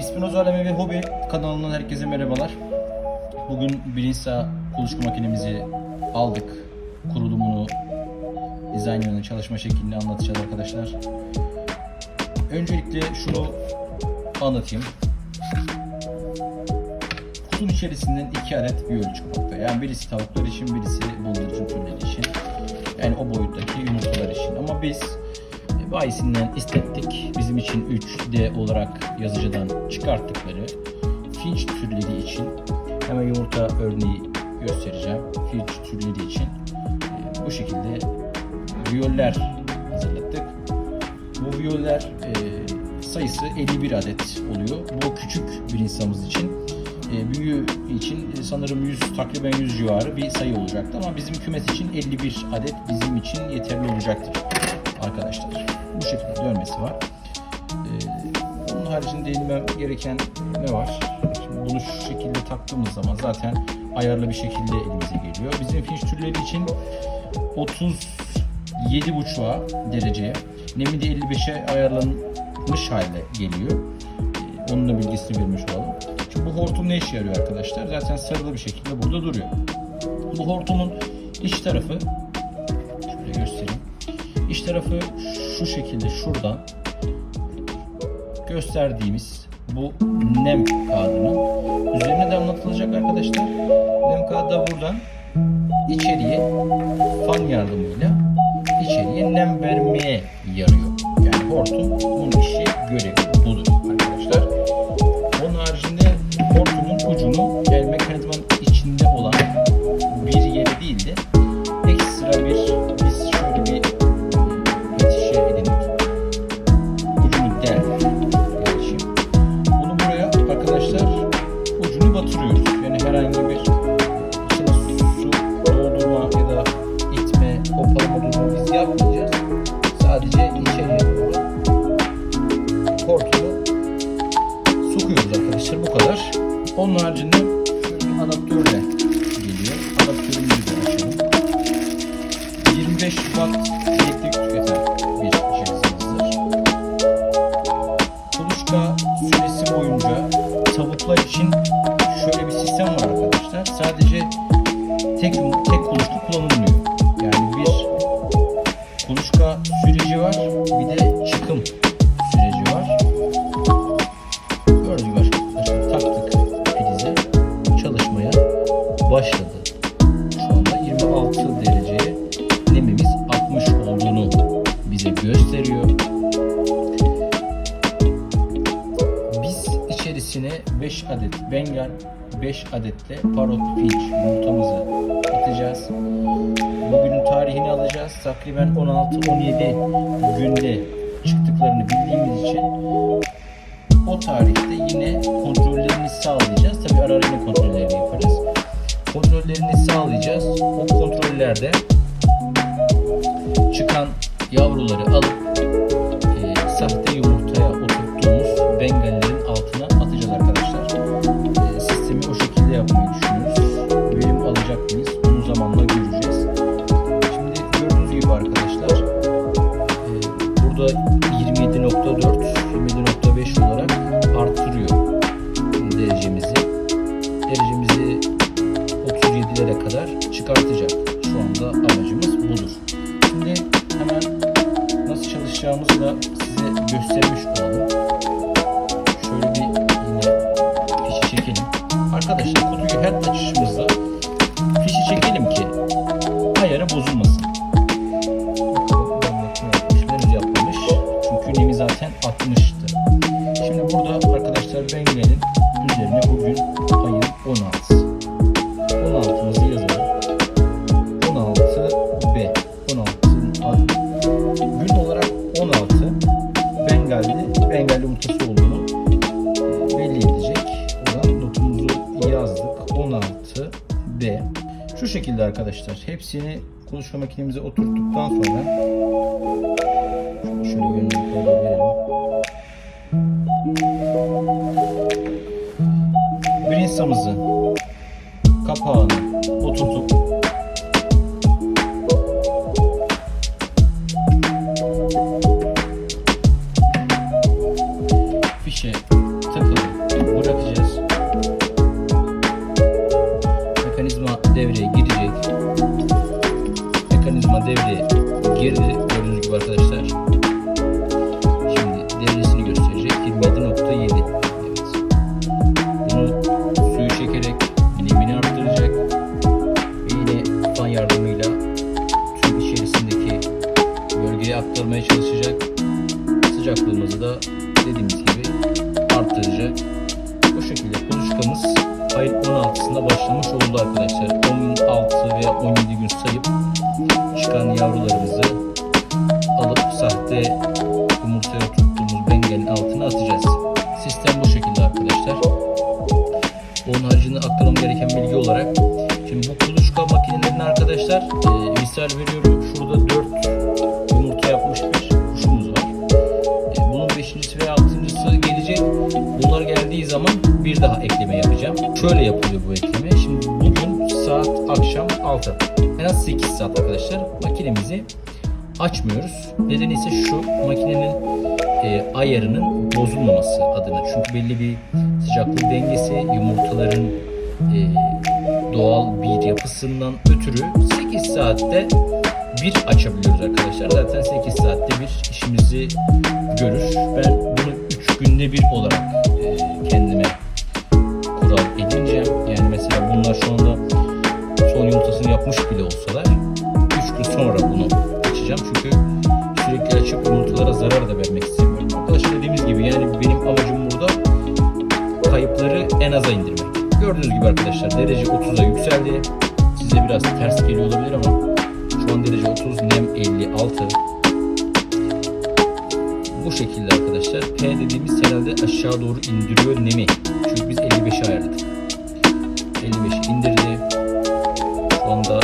İspinoza Alemi ve Hobi kanalından herkese merhabalar. Bugün bilinçsağ kuluçka makinemizi aldık. Kurulumunu, dizaynını, çalışma şeklini anlatacağız arkadaşlar. Öncelikle şunu anlatayım. Kutunun içerisinden iki adet biyol çıkmakta. Yani birisi tavuklar için, birisi bıldırcın türleri için. Yani o boyuttaki yumurtalar için. Ama biz bayisinden istettik. Bizim için 3D olarak yazıcıdan çıkarttıkları finch türleri için hemen yumurta örneği göstereceğim. Finch türleri için e, bu şekilde viyoller hazırladık. Bu viyoller e, sayısı 51 adet oluyor. Bu küçük bir insanımız için. E, büyüğü için e, sanırım 100 takriben 100 civarı bir sayı olacaktı ama bizim kümes için 51 adet bizim için yeterli olacaktır arkadaşlar. Bu şekilde dönmesi var. E, onun haricinde değinmem gereken ne var? Şimdi bunu şu şekilde taktığımız zaman zaten ayarlı bir şekilde elimize geliyor. Bizim finch türleri için 37,5'a dereceye, nemi de 55'e ayarlanmış hale geliyor. Ee, Onun da bilgisini vermiş olalım. Şimdi bu hortum ne işe yarıyor arkadaşlar? Zaten sarılı bir şekilde burada duruyor. Bu hortumun iç tarafı. İç tarafı şu şekilde şuradan gösterdiğimiz bu nem kağıdının üzerine damlatılacak arkadaşlar. Nem kağıdı da buradan içeriye fan yardımıyla içeriye nem vermeye yarıyor. Yani hortum bunun işi görevi budur arkadaşlar. Onun haricinde hortumun ucunu Sadece içeriye doğru sokuyoruz arkadaşlar. Bu kadar. Onun haricinde şöyle adaptörle geliyor. Adaptörümüzü de açalım. 25 watt elektrik tüketen süreci var, bir de çıkım süreci var. Gördüğünüz gibi arkadaşlar taktık prize çalışmaya başladı. Şu anda 26 dereceye nemimiz 60 olduğunu bize gösteriyor. Biz içerisine 5 adet bengal, 5 adetle parot finch yumurtamızı atacağız. Bugünün tarihini alacağız. Takriben 16-17 günde çıktıklarını bildiğimiz için o tarihte yine kontrollerini sağlayacağız. Tabi ara ara yine kontrollerini yaparız. Kontrollerini sağlayacağız. O kontrollerde çıkan yavruları alıp gibi arkadaşlar e, burada 27.4 27.5 olarak arttırıyor derecemizi. Derecemizi 37'lere kadar çıkartacak. Şu anda amacımız budur. Şimdi hemen nasıl çalışacağımızı da size göstermiş olalım. Zaten 60'tı. Şimdi burada arkadaşlar Bengel'in üzerine bugün ayın 16. arkadaşlar hepsini konuşma makinemize oturttuktan sonra şöyle yönünü doğru verelim. Kapağını oturtup Devreye girdi. Gördüğünüz gibi arkadaşlar. Şimdi devresini gösterecek. 27.7. Evet. Bunu suyu çekerek bilimini arttıracak. Ve yine fan yardımıyla tüm içerisindeki bölgeye aktarmaya çalışacak. Sıcaklığımızı da dediğimiz gibi arttıracak. Bu şekilde kuluçkamız ayın 16'sında başlamış oldu arkadaşlar. 16 veya 17 gün sayıp çıkan yavrularımızı alıp sahte yumurtaya tuttuğumuz bengenin altına atacağız. Sistem bu şekilde arkadaşlar. Onun haricinde aktarmam gereken bilgi olarak şimdi bu kuluçka makinelerinin arkadaşlar e, misal veriyorum şurada 4 yumurta yapmış bir kuşumuz var. E, bunun 5.si veya 6.sı gelecek. Bunlar geldiği zaman bir daha ekleme yapacağım. Şöyle yapılıyor akşam 6. En az 8 saat arkadaşlar makinemizi açmıyoruz. Nedeni ise şu makinenin e, ayarının bozulmaması adına. Çünkü belli bir sıcaklık dengesi yumurtaların e, doğal bir yapısından ötürü 8 saatte bir açabiliyoruz arkadaşlar. Zaten 8 saatte bir işimizi görür. Ben bunu 3 günde bir olarak e, kendime kural edineceğim. Yani mesela bunlar şu anda yumurtasını yapmış bile olsalar 3 gün sonra bunu açacağım. Çünkü sürekli açıp yumurtalara zarar da vermek istemiyorum. Arkadaşlar dediğimiz gibi yani benim amacım burada kayıpları en aza indirmek. Gördüğünüz gibi arkadaşlar derece 30'a yükseldi. Size biraz ters geliyor olabilir ama şu an derece 30, nem 56. Bu şekilde arkadaşlar. P dediğimiz herhalde aşağı doğru indiriyor nemi. Çünkü biz 55'e ayarladık. 55'i indirdi. Şu anda